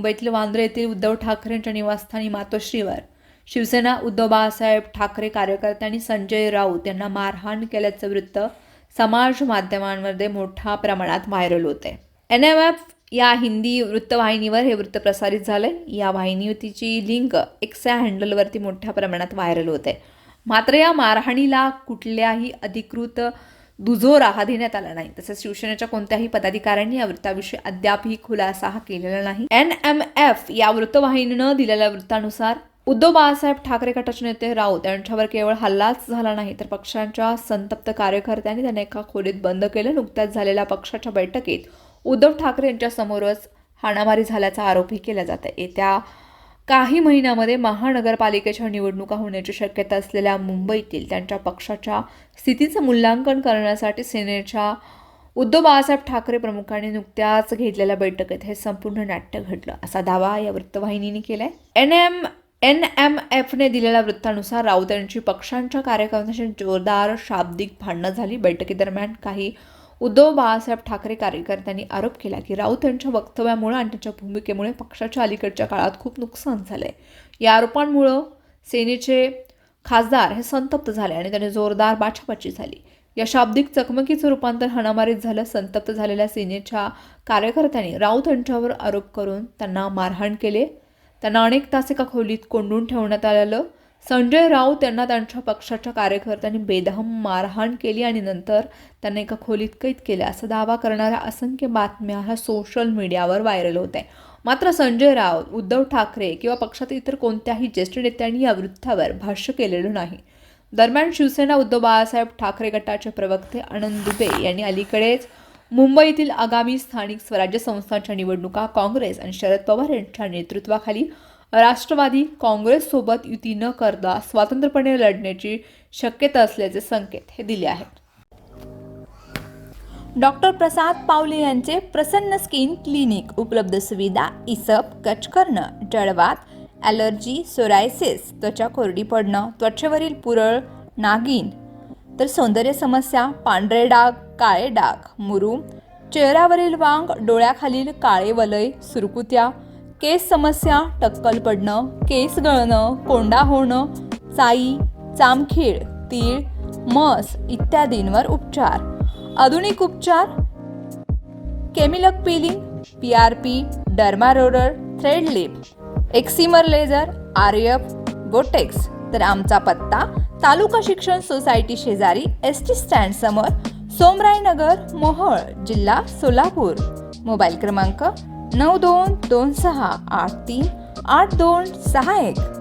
मुंबईतील वांद्रे येथील उद्धव ठाकरेंच्या निवासस्थानी मातोश्रीवर. शिवसेना उद्धव बाळासाहेब ठाकरे कार्यकर्त्यांनी संजय राऊत यांना मारहाण केल्याचं वृत्त समाज माध्यमांमध्ये मोठ्या प्रमाणात व्हायरल होते. एन एम एफ या हिंदी वृत्तवाहिनीवर हे वृत्त प्रसारित झाले या वाहिनीतीची लिंक एक्स हँडलवरती मोठ्या प्रमाणात व्हायरल होते. मात्र या मारहाणीला कुठल्याही अधिकृत दुजोरा हा देण्यात आला नाही. तसेच शिवसेनेच्या कोणत्याही पदाधिकाऱ्यांनी या वृत्ताविषयी अद्यापही खुलासा हा केलेला नाही. एन एम एफ या वृत्तवाहिनीनं दिलेल्या वृत्तानुसार उद्धव बाळासाहेब ठाकरे गटाचे नेते राऊत यांच्यावर केवळ हल्लाच झाला नाही तर पक्षांच्या संतप्त कार्यकर्त्यांनी त्यांना एका खोलीत बंद केलं. नुकत्याच झालेल्या पक्षाच्या बैठकीत उद्धव ठाकरे यांच्यासमोरच हाणामारी झाल्याचा आरोपही केला जात आहे. येत्या काही महिन्यामध्ये महानगरपालिकेच्या निवडणुका होण्याची शक्यता असलेल्या मुंबईतील त्यांच्या पक्षाच्या स्थितीचं मूल्यांकन करण्यासाठी सेनेच्या उद्धव बाळासाहेब ठाकरे प्रमुखांनी नुकत्याच घेतलेल्या बैठकीत हे संपूर्ण नाट्य घडलं. असा दावा या वृत्तवाहिनीने केलाय. एन एम एन एम एफने दिलेल्या वृत्तानुसार राऊत यांची पक्षांच्या कार्यकर्त्यांशी जोरदार शाब्दिक भांडणं झाली. बैठकीदरम्यान काही उद्धव बाळासाहेब ठाकरे कार्यकर्त्यांनी आरोप केला की राऊत यांच्या वक्तव्यामुळे आणि त्यांच्या भूमिकेमुळे पक्षाच्या अलीकडच्या काळात खूप नुकसान झालं आहे या आरोपांमुळं सेनेचे खासदार हे संतप्त झाले आणि त्याने जोरदार बाछाबाची झाली. या शाब्दिक चकमकीचं रूपांतर हाणामारीत झालं. संतप्त झालेल्या सेनेच्या कार्यकर्त्यांनी राऊत यांच्यावर आरोप करून त्यांना मारहाण केले. त्यांना अनेक तास एका खोलीत कोंडून ठेवण्यात आलेलं संजय राऊत यांना त्यांच्या पक्षाच्या कार्यकर्त्यांनी बेदहम मारहाण केली आणि नंतर त्यांना एका खोलीत कैद केलं. असा दावा करणाऱ्या असंख्य बातम्या ह्या सोशल मीडियावर व्हायरल होत आहे मात्र संजय राऊत उद्धव ठाकरे किंवा पक्षातील इतर कोणत्याही ज्येष्ठ नेत्यांनी या वृत्तावर भाष्य केलेलं नाही. दरम्यान शिवसेना उद्धव बाळासाहेब ठाकरे गटाचे प्रवक्ते आनंद दुबे यांनी अलीकडेच मुंबईतील आगामी स्थानिक स्वराज्य संस्थांच्या निवडणुका काँग्रेस आणि शरद पवार यांच्या नेतृत्वाखाली राष्ट्रवादी काँग्रेससोबत युती न करता स्वतंत्रपणे लढण्याची शक्यता असल्याचे संकेत हे दिले आहेत. डॉक्टर प्रसाद पावले यांचे प्रसन्न स्किन क्लिनिक उपलब्ध सुविधा इसप कच करणं जळवात ॲलर्जी सोरायसिस त्वचा कोरडी पडणं त्वचेवरील पुरळ नागिन तर सौंदर्य समस्या पांढरे डाग काळे डाग मुरूम चेहऱ्यावरील वांग डोळ्याखालील काळे वलय सुरकुत्या केस समस्या टक्कल पडणं केस गळणं कोंडा होणं चाई चामखीळ तीळ मस इत्यादींवर उपचार. आधुनिक उपचार केमिलक peeling P R P derma roller thread lip excimer laser R F botox तर आमचा पत्ता तालुका शिक्षण सोसायटी शेजारी एस टी स्टँड समोर सोमराय नगर जिल्हा सोलापूर. मोबाईल क्रमांक नऊ दोन दोन सहा आठ तीन आठ दोन सहा एक.